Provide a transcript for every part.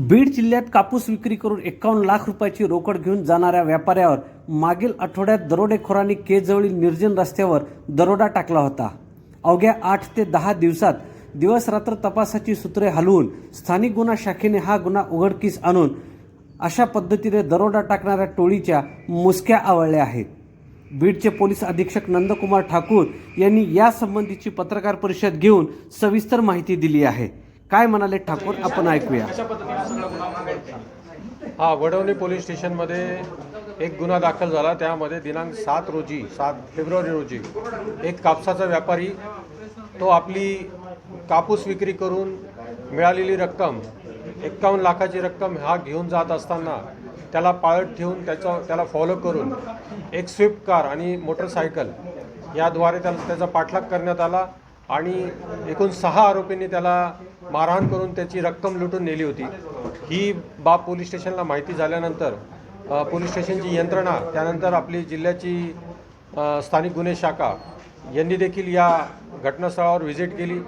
बीड जिल्ह्यात कापूस विक्री करून एकावन्न लाख रुपयाची रोकड घेऊन जाणाऱ्या व्यापाऱ्यावर मागील आठवड्यात दरोडेखोरांनी केजवळील निर्जन रस्त्यावर दरोडा टाकला होता. अवघ्या आठ ते दहा दिवसात दिवस रात्र तपासाची सूत्रे हलवून स्थानिक गुन्हा शाखेने हा गुन्हा उघडकीस आणून अशा पद्धतीने दरोडा टाकणाऱ्या टोळीच्या मुसक्या आवळल्या आहेत. बीडचे पोलीस अधीक्षक नंदकुमार ठाकूर यांनी यासंबंधीची पत्रकार परिषद घेऊन सविस्तर माहिती दिली आहे. काय म्हणाले ठाकूर? आपण ऐकूया. हा वडवणी पोलीस स्टेशनमध्ये एक गुन्हा दाखल झाला. त्यामध्ये दिनांक सात रोजी सात फेब्रुवारी रोजी एक कापसाचा व्यापारी तो आपली कापूस विक्री करून मिळालेली रक्कम एक्कावन्न लाखाची रक्कम हा घेऊन जात असताना त्याला पाळत ठेवून त्याचा त्याला फॉलो करून एक स्विफ्ट कार आणि मोटरसायकल याद्वारे त्याला त्याचा पाठलाग करण्यात आला. आणि एकूण सहा आरोपींनी त्याला मारहाण करून त्याची रक्कम लुटून नेली होती. ही बाब पोलीस स्टेशनला माहिती झाल्यानंतर पोलीस स्टेशनची यंत्रणा त्यानंतर आपली जिल्ह्याची स्थानिक गुन्हे शाखा यांनी देखील या घटनास्थळावर व्हिजिट केली.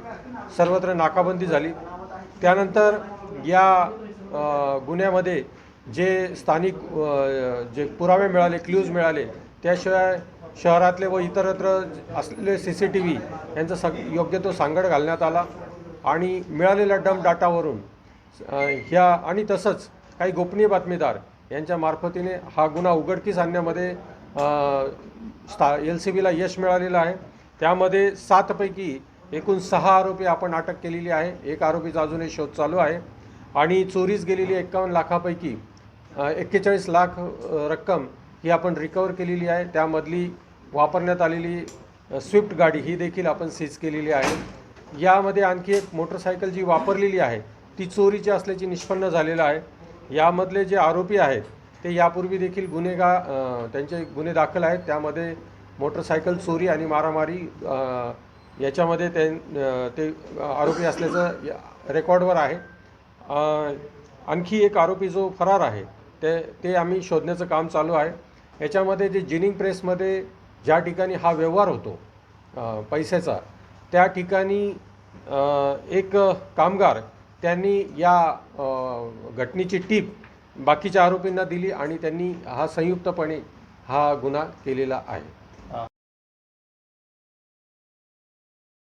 सर्वत्र नाकाबंदी झाली. त्यानंतर या गुन्ह्यामध्ये जे स्थानिक जे पुरावे मिळाले क्ल्यूज मिळाले त्याशिवाय शहरातले व इतरत्र असलेले सी सी टी व्ही यांचा सग योग्य तो सांगड घालण्यात आला आणि मिळालेल्या डम डाटावरून ह्या आणि तसंच काही गोपनीय बातमीदार यांच्या मार्फतीने हा गुन्हा उघडकीस आणण्यामध्ये स्था एल सी बीला यश मिळालेलं आहे. त्यामध्ये सातपैकी एकूण सहा आरोपी आपण अटक केलेली आहे. एक आरोपीचा अजूनही शोध चालू आहे. आणि चोरीस गेलेली एक्कावन्न लाखापैकी एक्केचाळीस लाख रक्कम ही आपण रिकवर केलेली आहे. त्यामधली वापरण्यात आलेली स्विफ्ट गाडी ही देखील आपण सीज केलेली आहे. यामध्ये आणखी एक मोटरसायकल जी वापरलेली आहे ती चोरीची असल्याची निष्पन्न झालेलं आहे. यामधले जे आरोपी आहेत ते यापूर्वी देखील गुन्हेगार त्यांचे गुन्हे दाखल आहेत. त्यामध्ये मोटरसायकल चोरी आणि मारामारी याच्यामध्ये ते ते आरोपी असल्याचं रेकॉर्डवर आहे. आणखी एक आरोपी जो फरार आहे ते ते आम्ही शोधण्याचं काम चालू आहे. याच्यामध्ये जे जिनिंग प्रेसमध्ये ज्या ठिकाणी हा व्यवहार होतो पैशाचा त्या ठिकाणी एक कामगार त्यांनी या घटनेची टीप बाकीच्या आरोपींना दिली आणि त्यांनी हा संयुक्तपणे हा गुन्हा केलेला आहे.